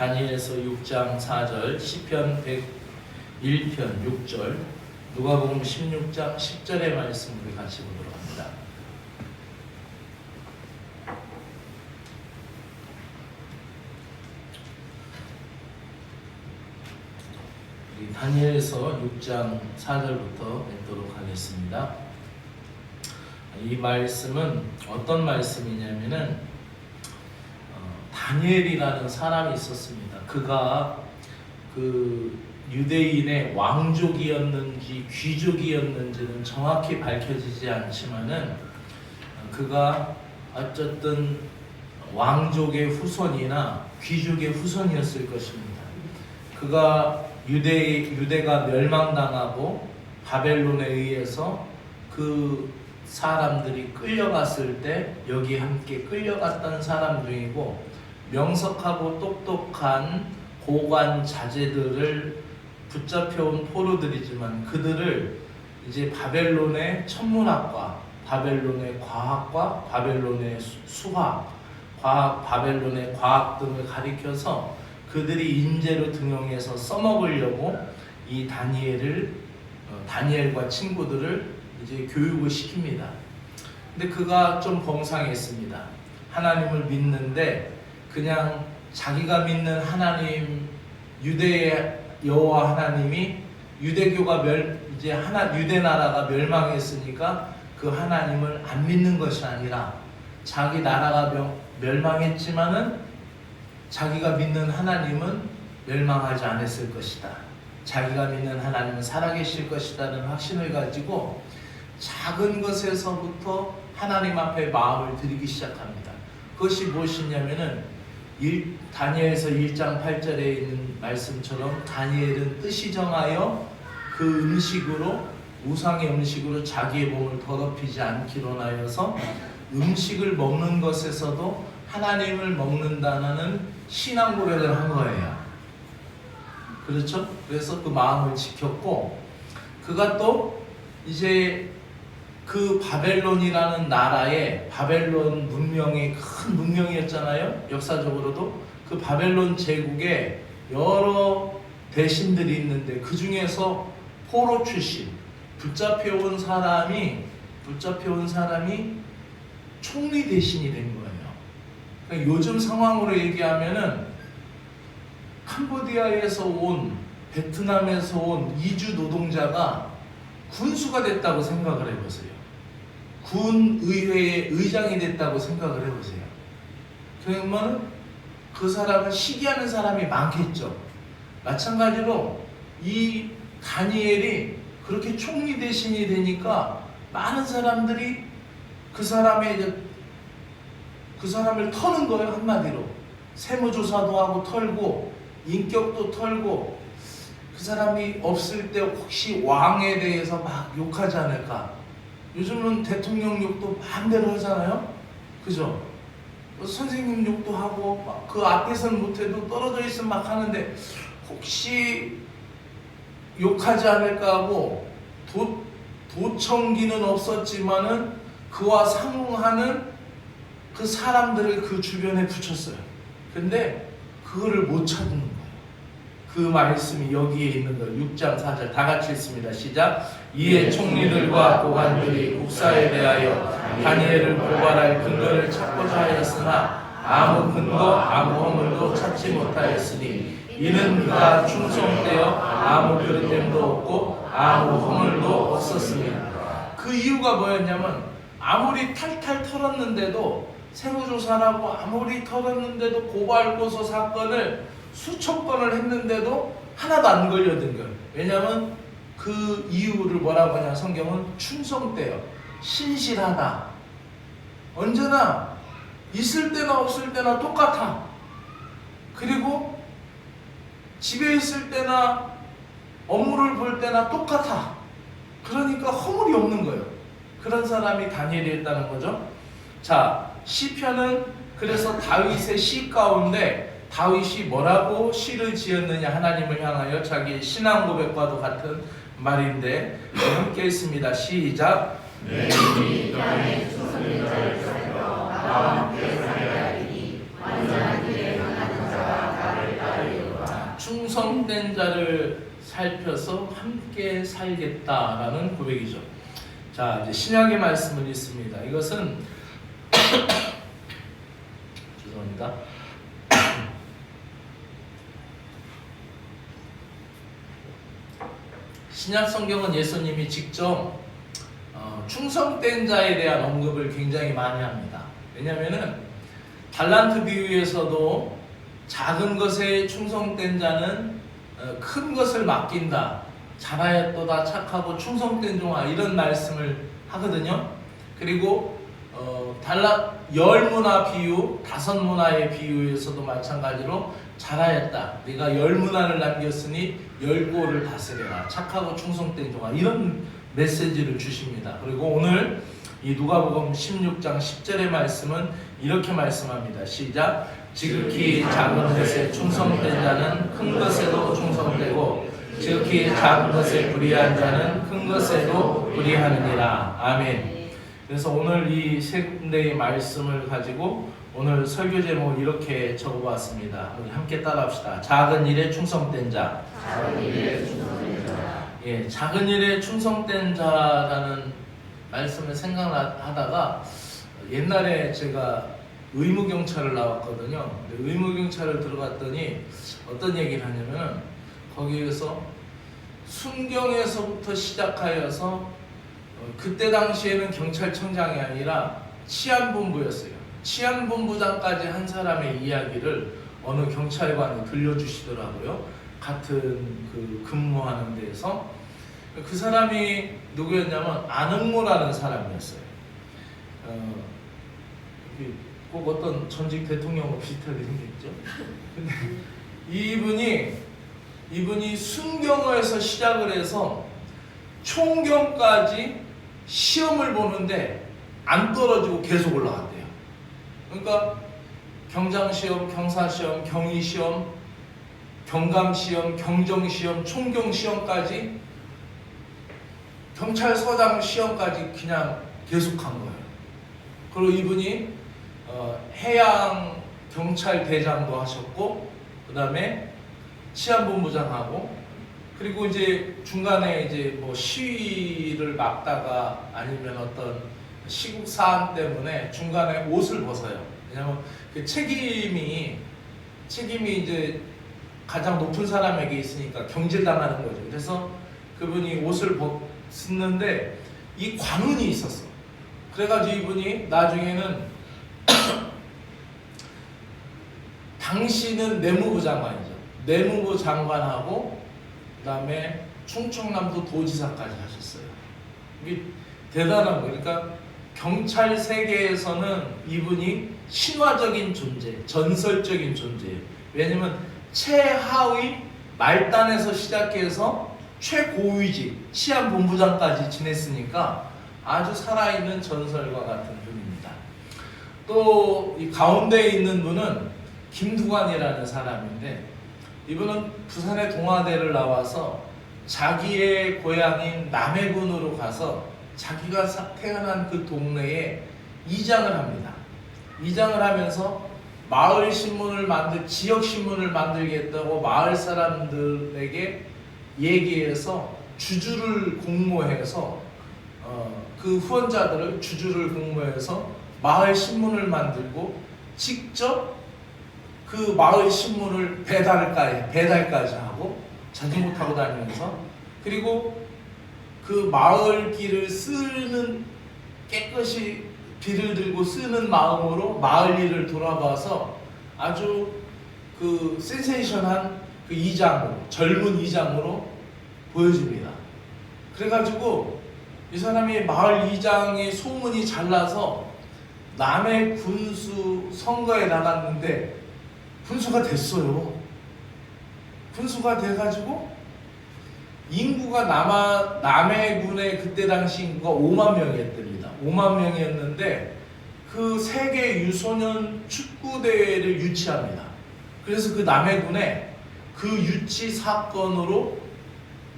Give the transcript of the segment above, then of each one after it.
다니엘서 6장 4절, 시편 101편 6절, 누가복음 16장 10절의 말씀 우리 같이 보도록 합니다. 우리 다니엘서 6장 4절부터 읽도록 하겠습니다. 이 말씀은 어떤 말씀이냐면은 어, 다니엘이라는 사람이 있었습니다. 그가 그 유대인의 왕족이었는지 귀족이었는지는 정확히 밝혀지지 않지만은 어, 그가 어쨌든 왕족의 후손이나 귀족의 후손이었을 것입니다. 그가 유대 유대가 멸망당하고 바벨론에 의해서 그 사람들이 끌려갔을 때 여기 함께 끌려갔던 사람 중이고 명석하고 똑똑한 고관 자제들을 붙잡혀온 포로들이지만 그들을 이제 바벨론의 천문학과 바벨론의 과학과 바벨론의 수- 수학 과학 바벨론의 과학 등을 가리켜서 그들이 인재로 등용해서 써먹으려고 이 다니엘을 어, 다니엘과 친구들을 이제 교육을 시킵니다. 근데 그가 좀 범상했습니다. 하나님을 믿는데 그냥 자기가 믿는 하나님 유대의 여호와 하나님이 유대교가 멸 이제 하나 유대 나라가 멸망했으니까 그 하나님을 안 믿는 것이 아니라 자기 나라가 명, 멸망했지만은 자기가 믿는 하나님은 멸망하지 않았을 것이다. 자기가 믿는 하나님은 살아계실 것이다는 확신을 가지고 작은 것에서부터 하나님 앞에 마음을 드리기 시작합니다. 그것이 무엇이냐면은 일, 다니엘서 1장 8절에 있는 말씀처럼 다니엘은 뜻이 정하여 그 음식으로 우상의 음식으로 자기의 몸을 더럽히지 않기로 하여서 음식을 먹는 것에서도 하나님을 먹는다는 신앙 고백을 한 거예요. 그렇죠? 그래서 그 마음을 지켰고 그가 또 이제 그 바벨론이라는 나라의 바벨론 문명이 큰 문명이었잖아요. 역사적으로도 그 바벨론 제국에 여러 대신들이 있는데 그 중에서 포로 출신 붙잡혀온 사람이 붙잡혀온 사람이 총리 대신이 된 거예요. 그러니까 요즘 상황으로 얘기하면은 캄보디아에서 온 베트남에서 온 이주 노동자가 군수가 됐다고 생각을 해보세요. 군 의회의 의장이 됐다고 생각을 해보세요. 그러면 그 사람은 시기하는 사람이 많겠죠. 마찬가지로 이 다니엘이 그렇게 총리 대신이 되니까 많은 사람들이 그 사람의 그 사람을 터는 거예요 한마디로 세무조사도 하고 털고 인격도 털고 그 사람이 없을 때 혹시 왕에 대해서 막 욕하지 않을까 요즘은 대통령 욕도 마음대로 하잖아요 그죠 뭐 선생님 욕도 하고 막그 앞에서는 못해도 떨어져 있으면 막 하는데 혹시 욕하지 않을까 하고 도, 도청기는 없었지만은 그와 상응하는 그 사람들을 그 주변에 붙였어요. 근데 그거를 못 찾는 거예요. 그 말씀이 여기에 있는 거예요. 6장 4절 다 같이 읽습니다. 시작. 이에 총리들과 고관들이 국사에 대하여 다니엘을 고발할 근거를 찾고자 하였으나 아무 근거 아무 허물도 찾지 못하였으니 이는 그가 충성되어 아무 그릇됨도 없고 아무 허물도 없었습니다. 그 이유가 뭐였냐면 아무리 탈탈 털었는데도 세무조사라고 아무리 털었는데도 고발고소 사건을 수천 건을 했는데도 하나도 안 걸려든 거예요. 왜냐하면 그 이유를 뭐라고 하냐 성경은 충성되어 신실하다. 언제나 있을 때나 없을 때나 똑같아. 그리고 집에 있을 때나 업무를 볼 때나 똑같아. 그러니까 허물이 없는 거예요. 그런 사람이 다니엘이었다는 거죠. 자, 시편은 그래서 다윗의 시 가운데 다윗이 뭐라고 시를 지었느냐 하나님을 향하여 자기 신앙 고백과도 같은 말인데 함께 있습니다. 시작. 내 이름이 땅에 수선인 자를 살려 나와 함께 살려하리니 완전한 길에 행하는 자가 나를 따르 충성된 자를 살펴서 함께 살겠다라는 고백이죠. 자, 이제 신약의 말씀을 읽습니다. 이것은 죄송합니다. 신약 성경은 예수님이 직접 어, 충성된 자에 대한 언급을 굉장히 많이 합니다. 왜냐하면은 달란트 비유에서도 작은 것에 충성된 자는 어, 큰 것을 맡긴다. 잘하였도다 착하고 충성된 종아 이런 말씀을 하거든요. 그리고 어, 달라 열 문화 비유, 다섯 문화의 비유에서도 마찬가지로 잘하였다. 네가 열 문화를 남겼으니 열 고를 다스려라. 착하고 충성된 종아 이런 메시지를 주십니다. 그리고 오늘 이 누가복음 16장 10절의 말씀은 이렇게 말씀합니다. 시작. 지극히 작은 것에 충성된 자는 큰 것에도 충성되고 지극히 작은 것에 불의한 자는 큰 것에도 불의하느니라. 아멘. 그래서 오늘 이 세 군데의 말씀을 가지고 오늘 설교 제목을 이렇게 적어봤습니다. 우리 함께 따라합시다. 작은 일에 충성된 자. 작은 일에 충성된 자. 예, 작은 일에 충성된 자라는 말씀을 생각하다가 옛날에 제가 의무 경찰을 나왔거든요. 의무 경찰을 들어갔더니 어떤 얘기를 하냐면 거기에서 순경에서부터 시작하여서 어, 그때 당시에는 경찰청장이 아니라 치안본부였어요. 치안본부장까지 한 사람의 이야기를 어느 경찰관이 들려주시더라고요. 같은 그 근무하는 데에서 그 사람이 누구였냐면 안흥모라는 사람이었어요. 어, 이꼭 어떤 전직 대통령과 비슷하게 생겼죠. 이분이 이분이 순경에서 시작을 해서 총경까지 시험을 보는데 안 떨어지고 계속 올라갔대요. 그러니까 경장 시험, 경사 시험, 경위 시험, 경감 시험, 경정 시험, 총경 시험까지 경찰서장 시험까지 그냥 계속 간 거예요. 그리고 이분이 어, 해양 경찰 대장도 하셨고 그 다음에 치안본부장하고 그리고 이제 중간에 이제 뭐 시위를 막다가 아니면 어떤 시국 사안 때문에 중간에 옷을 벗어요. 왜냐면 그 책임이 책임이 이제 가장 높은 사람에게 있으니까 경질당하는 거죠. 그래서 그분이 옷을 벗는데 이 관운이 있었어. 그래가지고 이분이 나중에는 당시는 내무부 장관이죠. 내무부 장관하고 그다음에 충청남도 도지사까지 하셨어요. 이게 대단한 거예요. 그러니까 경찰 세계에서는 이분이 신화적인 존재, 전설적인 존재예요. 왜냐면 최하위 말단에서 시작해서 최고위직 치안본부장까지 지냈으니까 아주 살아있는 전설과 같은 분입니다. 또 이 가운데 있는 분은 김두관이라는 사람인데 이분은 부산의 동아대를 나와서 자기의 고향인 남해군으로 가서 자기가 사- 태어난 그 동네에 이장을 합니다. 이장을 하면서 마을 신문을 만들 지역 신문을 만들겠다고 마을 사람들에게 얘기해서 주주를 공모해서 어, 그 후원자들을 주주를 공모해서 마을 신문을 만들고 직접 그 마을 신문을 배달까지 배달까지 하고 자전거 타고 다니면서 그리고 그 마을 길을 쓰는 깨끗이 비를 들고 쓰는 마음으로 마을 일을 돌아봐서 아주 그 센세이션한 그 이장으로 젊은 이장으로 보여줍니다. 그래가지고 이 사람이 마을 이장의 소문이 잘 나서 남의 군수 선거에 나갔는데 군수가 됐어요. 군수가 돼가지고 인구가 남아 남해군의 그때 당시 인구가 5만 명이었답니다. 5만 명이었는데 그 세계 유소년 축구 대회를 유치합니다. 그래서 그 남해군에 그 유치 사건으로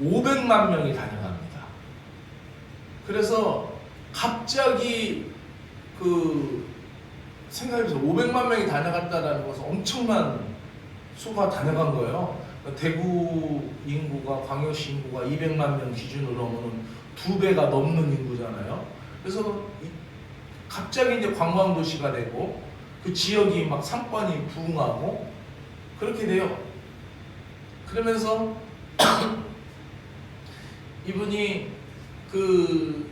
500만 명이 다녀갑니다. 그래서 갑자기 그 생각해보세요. 500만 명이 다녀갔다라는 것은 엄청난 수가 다녀간 거예요. 대구 인구가 광역시 인구가 200만 명 기준으로 하면은 두 배가 넘는 인구잖아요. 그래서 이- 갑자기 이제 관광 도시가 되고 그 지역이 막 상권이 부흥하고 그렇게 돼요. 그러면서 이분이 그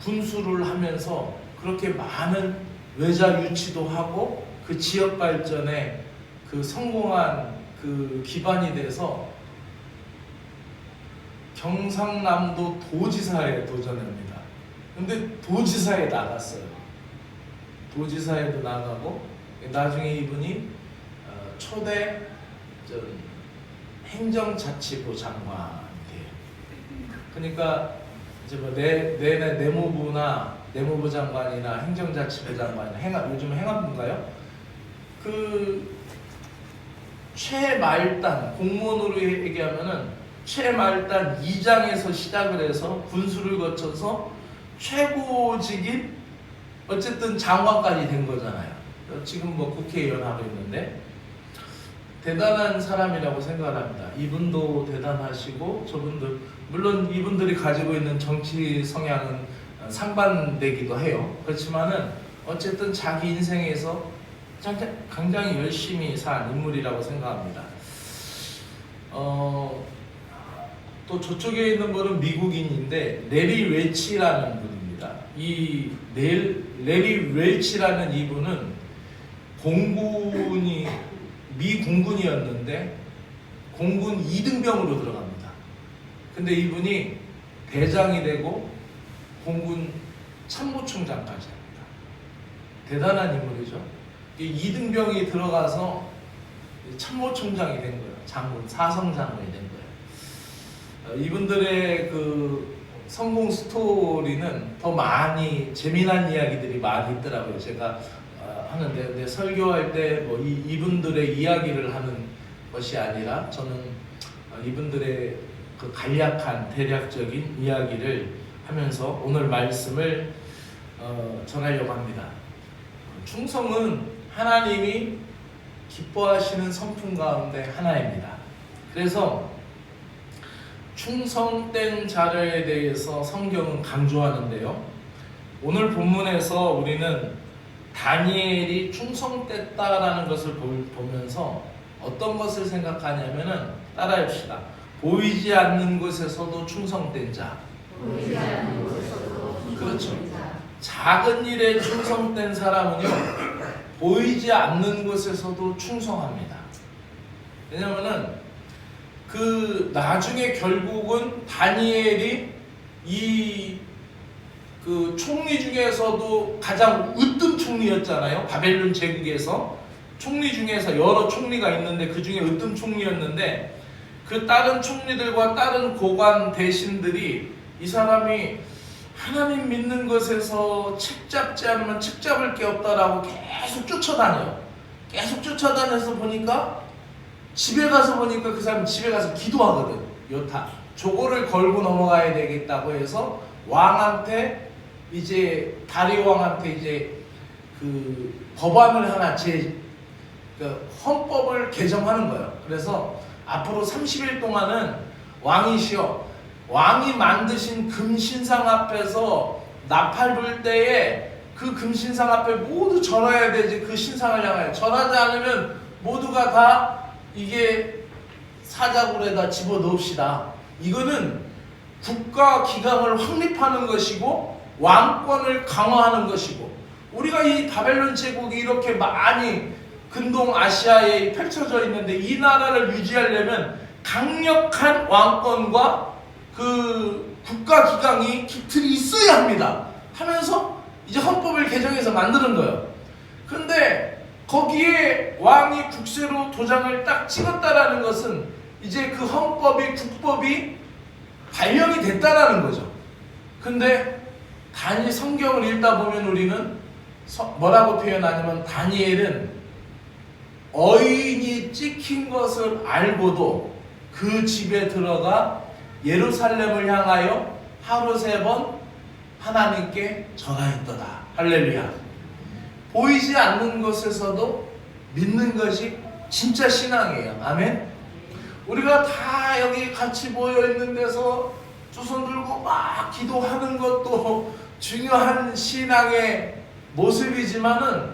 군수를 하면서 그렇게 많은 외자 유치도 하고 그 지역 발전에 그 성공한 그 기반이 돼서 경상남도 도지사에 도전합니다. 근데 도지사에 나갔어요. 도지사에도 나가고 나중에 이분이 어, 초대 저 행정자치부 장관이 돼요. 그러니까 이제 뭐 내, 내 내 내무부나 내무부 장관이나 행정자치부 장관이나 행안 요즘 행안부인가요? 그 최말단 공무원으로 얘기하면은 최말단 2장에서 시작을 해서 군수를 거쳐서 최고직인 어쨌든 장관까지 된 거잖아요. 지금 뭐 국회의원 하고 있는데 대단한 사람이라고 생각을 합니다. 이분도 대단하시고 저분들 물론 이분들이 가지고 있는 정치 성향은 상반되기도 해요. 그렇지만은 어쨌든 자기 인생에서 장- 굉장히 열심히 산 인물이라고 생각합니다. 어, 또 저쪽에 있는 분은 미국인인데 레리 웰치라는 분입니다. 이 넬, 레리 웰치라는 이분은 공군이 미 공군이었는데 공군 2등병으로 들어갑니다. 근데 이분이 대장이 되고 공군 참모총장까지 합니다. 대단한 인물이죠. 이 2등병이 들어가서 참모총장이 된 거예요. 장군, 사성장군이 된 거예요. 어, 이분들의 그 성공 스토리는 더 많이 재미난 이야기들이 많이 있더라고요. 제가 어, 하는데 근데 설교할 때 뭐 이분들의 이야기를 하는 것이 아니라 저는 어, 이분들의 그 간략한 대략적인 이야기를 하면서 오늘 말씀을 어, 전하려고 합니다. 충성은 하나님이 기뻐하시는 성품 가운데 하나입니다. 그래서 충성된 자를 대해서 성경은 강조하는데요. 오늘 본문에서 우리는 다니엘이 충성됐다라는 것을 보- 보면서 어떤 것을 생각하냐면은 따라합시다. 보이지 않는 곳에서도 충성된 자. 그렇죠. 작은 일에 충성된 사람은요 보이지 않는 곳에서도 충성합니다. 왜냐면은 그 나중에 결국은 다니엘이 이 그 총리 중에서도 가장 으뜸 총리였잖아요. 바벨론 제국에서 총리 중에서 여러 총리가 있는데 그 중에 으뜸 총리였는데 그 다른 총리들과 다른 고관 대신들이 이 사람이 하나님 믿는 것에서 책 잡지 않으면 책 잡을 게 없다라고 계속 쫓아다녀요. 계속 쫓아다녀서 보니까 집에 가서 보니까 그 사람 집에 가서 기도하거든. 요타. 저거를 걸고 넘어가야 되겠다고 해서 왕한테 이제 다리 왕한테 이제 그 법안을 하나 제그 헌법을 개정하는 거예요. 그래서 앞으로 30일 동안은 왕이시여 왕이 만드신 금신상 앞에서 나팔 불 때에 그 금신상 앞에 모두 절해야 되지 그 신상을 향하여 절하지 않으면 모두가 다 이게 사자굴에다 집어넣읍시다. 이거는 국가 기강을 확립하는 것이고 왕권을 강화하는 것이고 우리가 이 바벨론 제국이 이렇게 많이 근동 아시아에 펼쳐져 있는데 이 나라를 유지하려면 강력한 왕권과 그 국가 기강이 깃틀이 있어야 합니다. 하면서 이제 헌법을 개정해서 만드는 거예요. 근데 거기에 왕이 국세로 도장을 딱 찍었다라는 것은 이제 그 헌법이 국법이 발령이 됐다라는 거죠. 근데 다니 성경을 읽다 보면 우리는 서- 뭐라고 표현하냐면 다니엘은 어인이 찍힌 것을 알고도 그 집에 들어가 예루살렘을 향하여 하루 세 번 하나님께 전하였도다. 할렐루야. 보이지 않는 것에서도 믿는 것이 진짜 신앙이에요. 아멘. 우리가 다 여기 같이 모여 있는 데서 두손 들고 막 기도하는 것도 중요한 신앙의 모습이지만은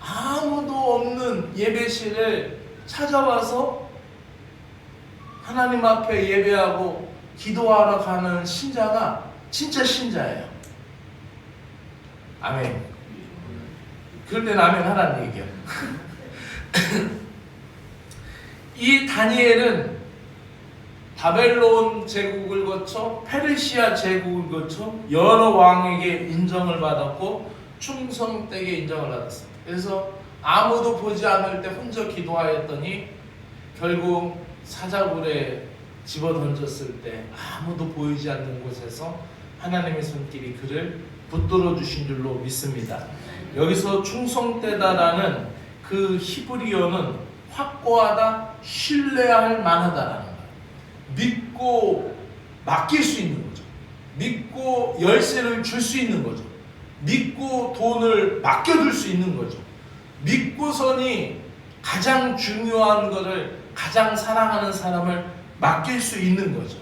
아무도 없는 예배실을 찾아와서 하나님 앞에 예배하고 기도하러 가는 신자가 진짜 신자예요. 아멘. 그럴 땐 아멘 하라는 얘기야. 이 다니엘은 바벨론 제국을 거쳐 페르시아 제국을 거쳐 여러 왕에게 인정을 받았고 충성되게 인정을 받았습니다. 그래서 아무도 보지 않을 때 혼자 기도하였더니 결국 사자굴에 집어 던졌을 때 아무도 보이지 않는 곳에서 하나님의 손길이 그를 붙들어 주신 줄로 믿습니다. 여기서 충성되다라는 그 히브리어는 확고하다, 신뢰할 만하다라는 거예요. 믿고 맡길 수 있는 거죠. 믿고 열쇠를 줄 수 있는 거죠. 믿고 돈을 맡겨둘 수 있는 거죠. 믿고선이 가장 중요한 것을 가장 사랑하는 사람을 맡길 수 있는 거죠.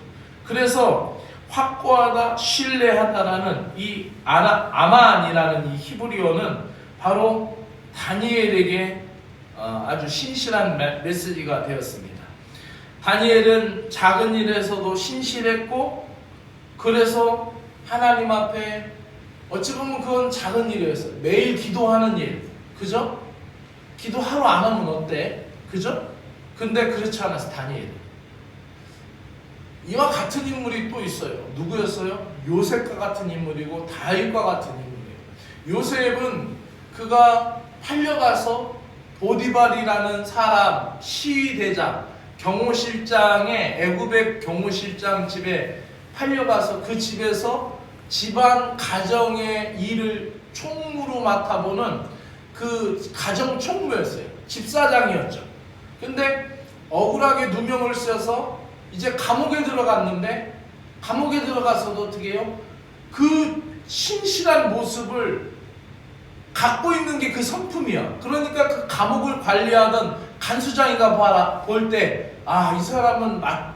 그래서 확고하다, 신뢰하다라는 이 아나, 아만이라는 이 히브리어는 바로 다니엘에게 어, 아주 신실한 메- 메시지가 되었습니다. 다니엘은 작은 일에서도 신실했고 그래서 하나님 앞에 어찌 보면 그건 작은 일이었어요. 매일 기도하는 일. 그죠? 기도 하루 안 하면 어때? 그죠? 근데 그렇지 않았어, 다니엘. 이와 같은 인물이 또 있어요. 누구였어요? 요셉과 같은 인물이고 다윗과 같은 인물이에요. 요셉은 그가 팔려가서 보디발이라는 사람 시위대장 경호실장의 애굽의 경호실장 집에 팔려가서 그 집에서 집안 가정의 일을 총무로 맡아보는 그 가정 총무였어요. 집사장이었죠. 근데 억울하게 누명을 써서 이제 감옥에 들어갔는데 감옥에 들어가서도 어떻게 해요? 그 신실한 모습을 갖고 있는 게 그 성품이야. 그러니까 그 감옥을 관리하던 간수장이가 봐라 볼 때 아 이 사람은 마-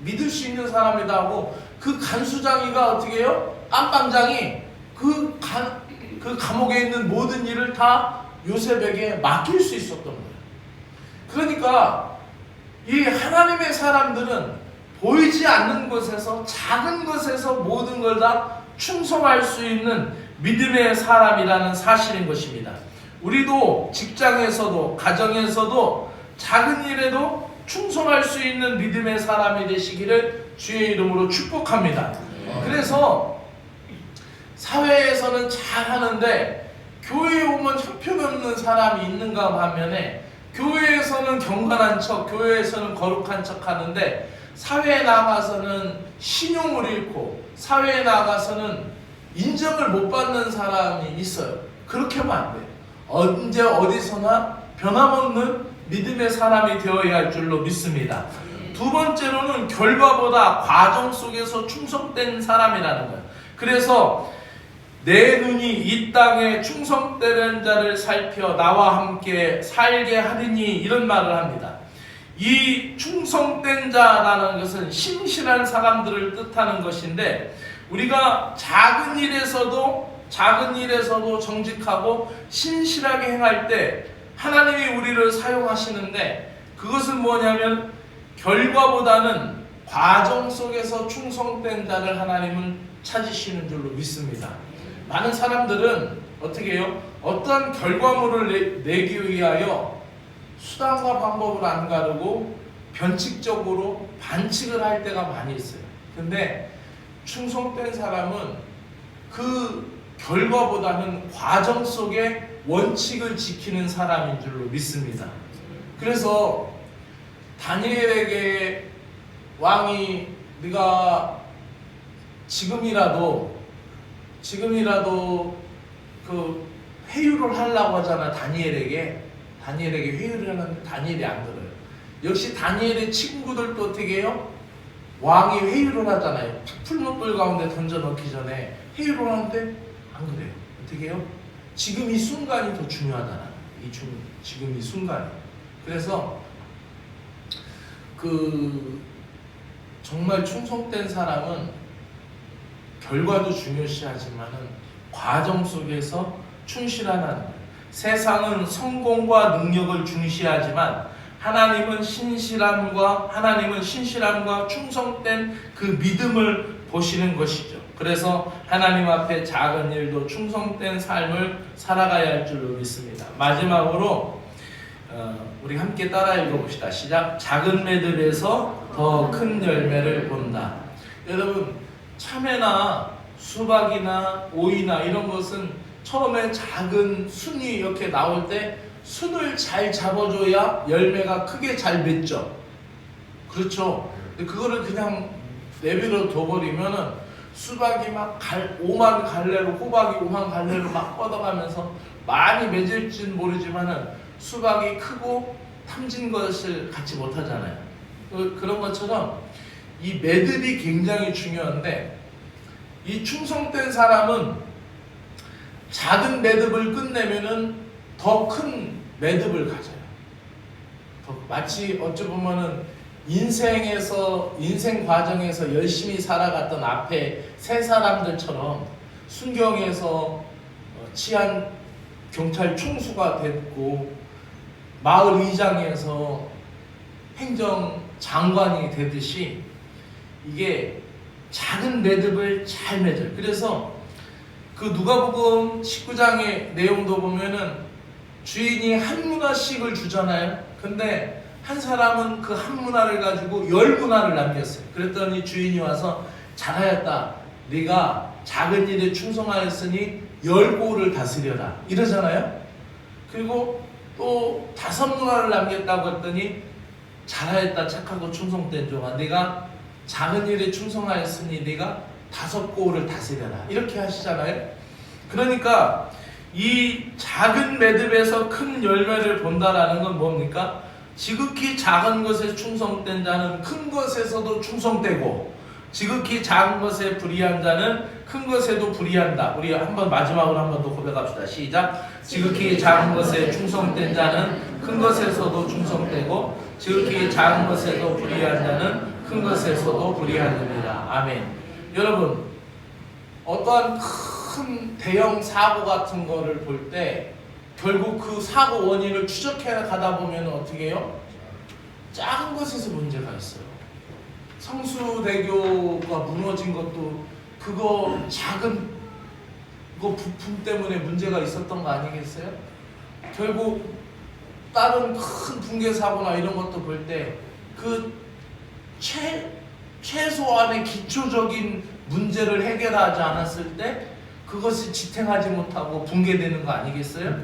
믿을 수 있는 사람이다 하고 그 간수장이가 어떻게 해요? 안방장이 그, 간, 그 감옥에 있는 모든 일을 다 요셉에게 맡길 수 있었던 거예요. 그러니까 이 하나님의 사람들은 보이지 않는 곳에서 작은 것에서 모든 걸 다 충성할 수 있는 믿음의 사람이라는 사실인 것입니다. 우리도 직장에서도 가정에서도 작은 일에도 충성할 수 있는 믿음의 사람이 되시기를 주의 이름으로 축복합니다. 그래서 사회에서는 잘 하는데 교회에 오면 형편없는 사람이 있는가 반면에 교회에서는 경건한 척, 교회에서는 거룩한 척 하는데 사회에 나가서는 신용을 잃고 사회에 나가서는 인정을 못 받는 사람이 있어요. 그렇게 하면 안 돼요. 언제 어디서나 변함없는 믿음의 사람이 되어야 할 줄로 믿습니다. 두 번째로는 결과보다 과정 속에서 충성된 사람이라는 거예요. 그래서 내 눈이 이 땅에 충성되는 자를 살펴 나와 함께 살게 하리니 이런 말을 합니다. 이 충성된 자라는 것은 신실한 사람들을 뜻하는 것인데 우리가 작은 일에서도 작은 일에서도 정직하고 신실하게 행할 때 하나님이 우리를 사용하시는데 그것은 뭐냐면 결과보다는 과정 속에서 충성된 자를 하나님은 찾으시는 줄로 믿습니다. 많은 사람들은 어떻게 해요? 어떤 결과물을 내, 내기 위하여 수단과 방법을 안 가르고 변칙적으로 반칙을 할 때가 많이 있어요. 근데 충성된 사람은 그 결과보다는 과정 속에 원칙을 지키는 사람인 줄로 믿습니다. 그래서 다니엘에게 왕이 네가 지금이라도 지금이라도 그 회유를 하려고 하잖아 다니엘에게 다니엘에게 회유를 하는데 다니엘이 안 들어요. 역시 다니엘의 친구들도 어떻게 해요? 왕이 회유를 하잖아요. 풀무불 가운데 던져 넣기 전에 회유를 하는데 안 그래요. 어떻게 해요? 지금 이 순간이 더 중요하잖아. 이 중, 지금 이 순간이. 그래서 그 정말 충성된 사람은 결과도 중요시하지만은 과정 속에서 충실하는 거예요. 세상은 성공과 능력을 중시하지만 하나님은 신실함과 하나님은 신실함과 충성된 그 믿음을 보시는 것이죠. 그래서 하나님 앞에 작은 일도 충성된 삶을 살아가야 할 줄로 믿습니다. 마지막으로 어, 우리 함께 따라 읽어봅시다. 시작. 작은 매듭에서 더 큰 열매를 본다. 여러분 참외나 수박이나 오이나 이런 것은 처음에 작은 순이 이렇게 나올 때 순을 잘 잡아줘야 열매가 크게 잘 맺죠. 그렇죠. 근데 그거를 그냥 내비로 둬버리면은 수박이 막 갈, 오만 갈래로 호박이 오만 갈래로 막 뻗어가면서 많이 맺을진 모르지만은 수박이 크고 탐진 것을 갖지 못하잖아요. 그- 그런 것처럼 이 매듭이 굉장히 중요한데 이 충성된 사람은 작은 매듭을 끝내면은 더 큰 매듭을 가져요. 더- 마치 어찌 보면은 인생에서 인생 과정에서 열심히 살아갔던 앞에 세 사람들처럼 순경에서 어, 치안 경찰 총수가 됐고 마을 의장에서 행정 장관이 되듯이 이게 작은 매듭을 잘 맺어요. 그래서 그 누가복음 19장의 내용도 보면은 주인이 한 문화씩을 주잖아요. 근데 한 사람은 그 한 문화를 가지고 열 문화를 남겼어요. 그랬더니 주인이 와서 잘하였다. 네가 작은 일에 충성하였으니 열 고를 다스려라. 이러잖아요. 그리고 또 다섯 문화를 남겼다고 했더니 잘하였다 착하고 충성된 종아 네가 작은 일에 충성하였으니 네가 다섯 고를 다스려라 이렇게 하시잖아요 그러니까 이 작은 매듭에서 큰 열매를 본다라는 건 뭡니까 지극히 작은 것에 충성된 자는 큰 것에서도 충성되고 지극히 작은 것에 불의한 자는 큰 것에도 불의한다. 우리 한번 마지막으로 한 번 더 고백합시다. 시작. 지극히 작은 것에 충성된 자는 큰 것에서도 충성되고 지극히 작은 것에도 불의한 자는 큰 것에서도 불의하느니라. 아멘. 여러분 어떠한 큰 대형 사고 같은 거를 볼 때 결국 그 사고 원인을 추적해 가다 보면 어떻게 해요? 작은 것에서 문제가 있어요. 성수대교가 무너진 것도 그거 작은 그 부품 때문에 문제가 있었던 거 아니겠어요? 결국 다른 큰 붕괴 사고나 이런 것도 볼 때 그 최소한의 기초적인 문제를 해결하지 않았을 때 그것이 지탱하지 못하고 붕괴되는 거 아니겠어요?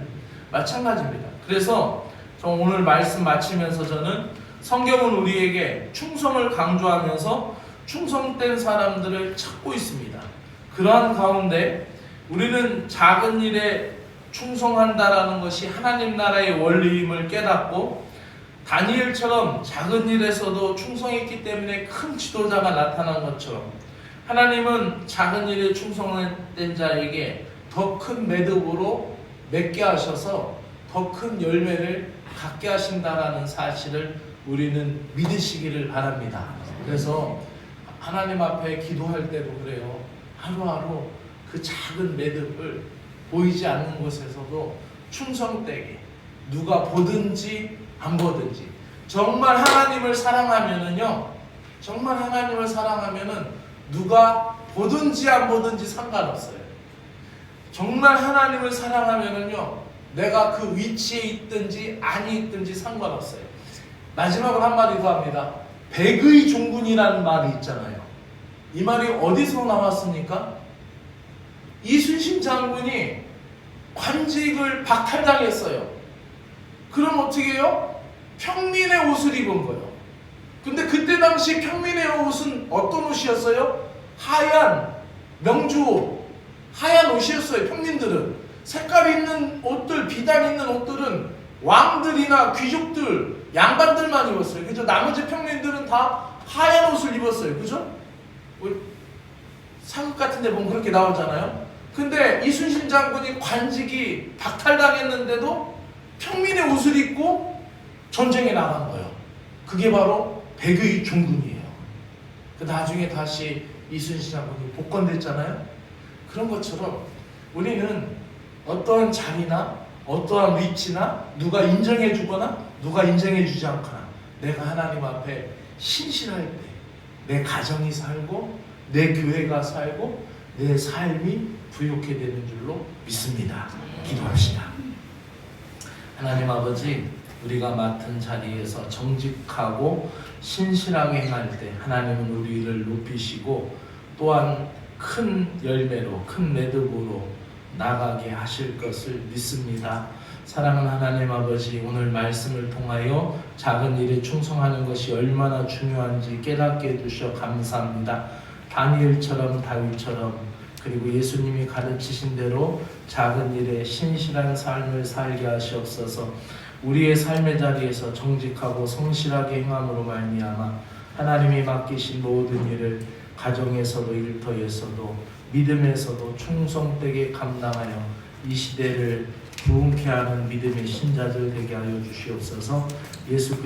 마찬가지입니다. 그래서 저 오늘 말씀 마치면서 저는 성경은 우리에게 충성을 강조하면서 충성된 사람들을 찾고 있습니다. 그러한 가운데 우리는 작은 일에 충성한다라는 것이 하나님 나라의 원리임을 깨닫고 다니엘처럼 작은 일에서도 충성했기 때문에 큰 지도자가 나타난 것처럼 하나님은 작은 일에 충성된 자에게 더 큰 매듭으로 맺게 하셔서 더 큰 열매를 갖게 하신다라는 사실을 우리는 믿으시기를 바랍니다. 그래서 하나님 앞에 기도할 때도 그래요. 하루하루 그 작은 매듭을 보이지 않는 곳에서도 충성되게 누가 보든지 안 보든지 정말 하나님을 사랑하면은요. 정말 하나님을 사랑하면은 누가 보든지 안 보든지 상관없어요. 정말 하나님을 사랑하면은요. 내가 그 위치에 있든지 아니 있든지 상관없어요. 마지막으로 한마디 더 합니다. 백의 종군이라는 말이 있잖아요. 이 말이 어디서 나왔습니까? 이순신 장군이 관직을 박탈당했어요. 그럼 어떻게 해요? 평민의 옷을 입은 거예요. 근데 그때 당시 평민의 옷은 어떤 옷이었어요? 하얀 명주옷, 하얀 옷이었어요. 평민들은 색깔 있는 옷들, 비단 있는 옷들은 왕들이나 귀족들, 양반들만 입었어요. 그죠? 나머지 평민들은 다 하얀 옷을 입었어요. 그죠? 사극 같은 데 보면 그렇게 나오잖아요. 근데 이순신 장군이 관직이 박탈당했는데도 평민의 옷을 입고 전쟁에 나간 거예요. 그게 바로 백의 종군이에요. 그 나중에 다시 이순신 장군이 복권됐잖아요. 그런 것처럼 우리는 어떠한 자리나 어떠한 위치나 누가 인정해 주거나 누가 인정해 주지 않거나 내가 하나님 앞에 신실할 때 내 가정이 살고 내 교회가 살고 내 삶이 부욕해 되는 줄로 믿습니다. 기도합시다. 하나님 아버지 우리가 맡은 자리에서 정직하고 신실하게 행할 때 하나님은 우리를 높이시고 또한 큰 열매로 큰 매듭으로 나가게 하실 것을 믿습니다. 사랑하는 하나님 아버지 오늘 말씀을 통하여 작은 일에 충성하는 것이 얼마나 중요한지 깨닫게 해주셔 감사합니다. 다니엘처럼 다윗처럼 그리고 예수님이 가르치신 대로 작은 일에 신실한 삶을 살게 하시옵소서. 우리의 삶의 자리에서 정직하고 성실하게 행함으로 말미암아 하나님이 맡기신 모든 일을 가정에서도 일터에서도 믿음에서도 충성되게 감당하여 이 시대를 부흥케 하는 믿음의 신자들 되게 하여 주시옵소서. 예수